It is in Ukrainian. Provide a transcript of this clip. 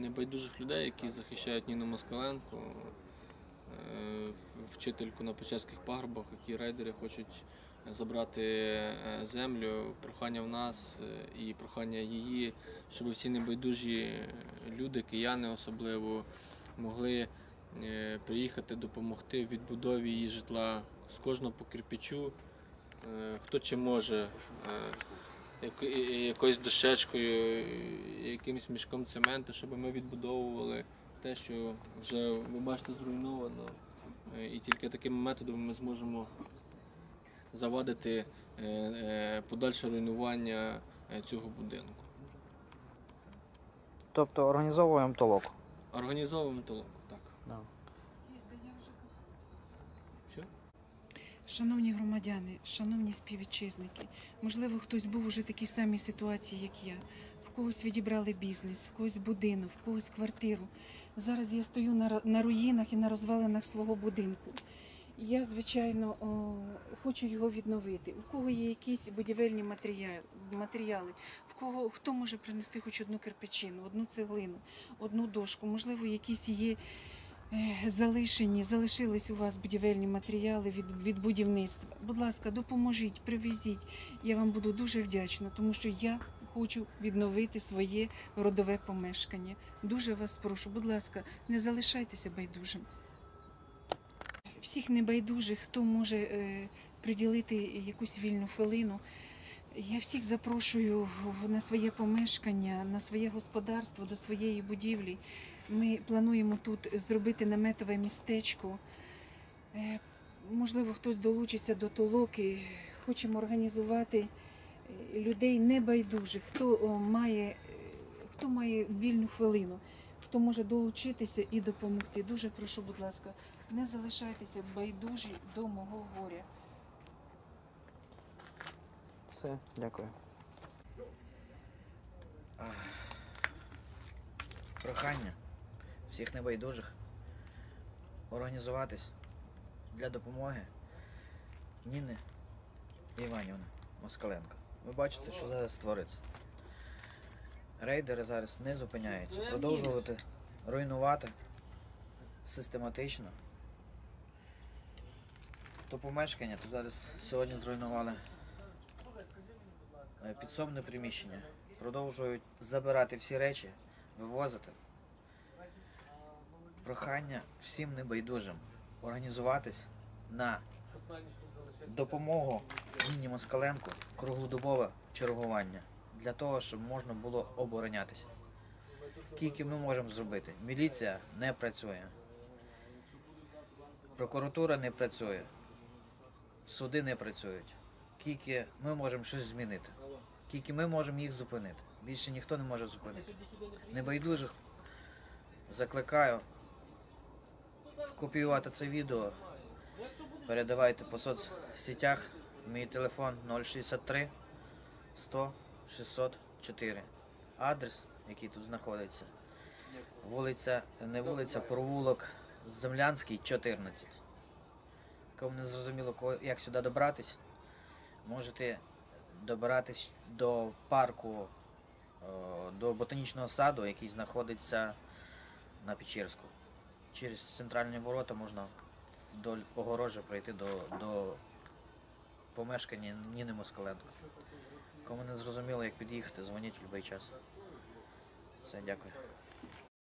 Небайдужих людей, які захищають Ніну Москаленко, е, вчительку на Печерських пагорбах, які рейдери хочуть забрати е, землю. Прохання в нас е, і прохання її, щоб всі небайдужі люди, кияни особливо, могли приїхати допомогти в відбудові її житла з кожного по кирпичу. Хто чи може, якоюсь дощечкою, якимось мішком цементу, щоб ми відбудовували те, що вже ви бачите зруйновано. Е, І тільки такими методами ми зможемо завадити е, е, подальше руйнування цього будинку. Тобто організовуємо толоку. Організовуємо толоку, так. Що? Шановні громадяни, шановні співвітчизники, можливо, хтось був уже в такій самій ситуації, як я. В когось відібрали бізнес, в когось будинок, в когось квартиру. Зараз я стою на, на руїнах і на розвалинах свого будинку. Я, звичайно, о, хочу його відновити. У кого є якісь будівельні матеріали, в кого хто може принести хоч одну кирпичину, одну цеглину, одну дошку, можливо, якісь є залишені, залишились у вас будівельні матеріали від, від будівництва. Будь ласка, допоможіть, привезіть. Я вам буду дуже вдячна, тому що я хочу відновити своє родове помешкання. Дуже вас прошу, будь ласка, не залишайтеся байдужим. Всіх небайдужих, хто може е, приділити якусь вільну хвилину. Я всіх запрошую на своє помешкання, на своє господарство, до своєї будівлі. Ми плануємо тут зробити наметове містечко. Е, Можливо, хтось долучиться до толоки. Хочемо організувати е, людей небайдужих, хто має, хто має вільну хвилину, хто може долучитися і допомогти. Дуже прошу, будь ласка, не залишайтеся байдужі до мого горя. Все, дякую. прохання всіх небайдужих організуватись для допомоги Ніни Іванівни Москаленко. Ви бачите, що зараз твориться. Рейдери зараз не зупиняються. Продовжувати руйнувати систематично. То помешкання, то зараз сьогодні зруйнували підсобне приміщення. Продовжують забирати всі речі, вивозити. Прохання всім небайдужим організуватись на допомогу Ніні Москаленко круглодобове чергування для того, щоб можна було оборонятися. Скільки ми можемо зробити? Міліція не працює, прокуратура не працює, суди не працюють. Скільки ми можемо щось змінити, скільки ми можемо їх зупинити. Більше ніхто не може зупинити. Небайдужих закликаю копіювати це відео. Передавайте по соцсетях. Мій телефон 063 100 604. Адрес, який тут знаходиться. Вулиця, не вулиця, провулок Землянський, 14. Кому не зрозуміло, як сюди добратись, можете добиратись до парку, е, до ботанічного саду, який знаходиться на Печерську. Через центральні ворота можна вдоль погорожжя пройти до, до помешкання Ніни Москаленко. Кому не зрозуміло, як під'їхати, дзвоніть в будь-який час. Все, дякую.